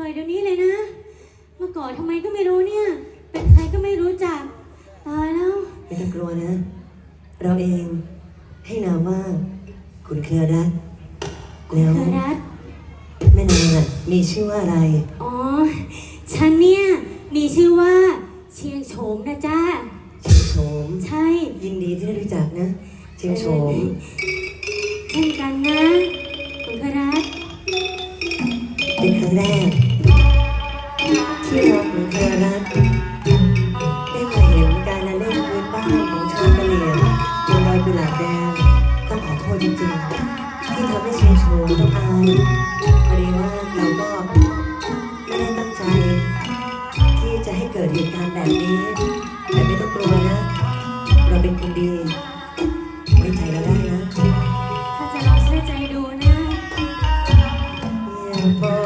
ล่อยเดี๋ยวนี้เลยนะ เมื่อก่อนทำไมก็ไม่รู้เนี่ย เป็นใครก็ไม่รู้จัก ตายแล้ว ไม่ต้องกลัวนะ เราเองให้นามว่า คุณเครือรัตน์แล้ว เธอรัตแม่นางมีชื่อว่าอะไร อ๋อ ฉันเนี่ย มีชื่อว่า เชียงโฉมนะจ้าเชียงโฉม ใช่ ยินดีที่ได้รู้จักนะเชียงโฉม เช่นกันนะคุณเคระรัตเป็นครั้งแรก เองแต่ไม่ต้องกลัวนะ เราเป็นคนดี ไว้ใจเราได้นะ ถ้าจะลองใช้ใจดูนะ Yeah.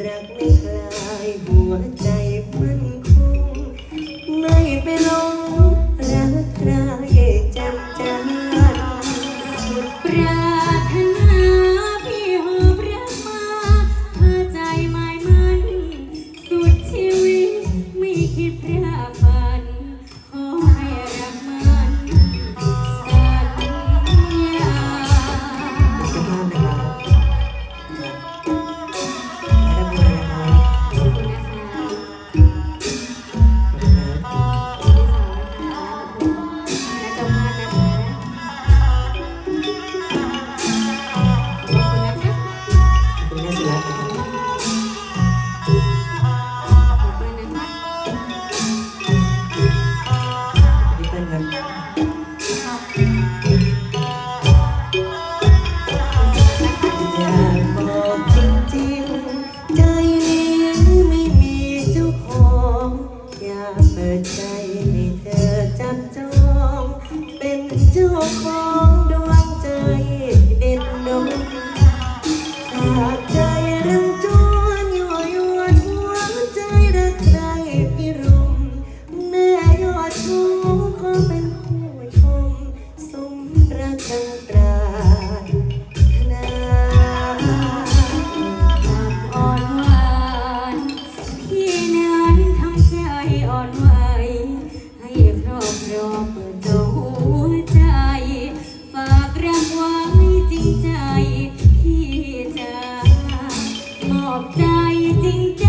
podrá อบใจจริง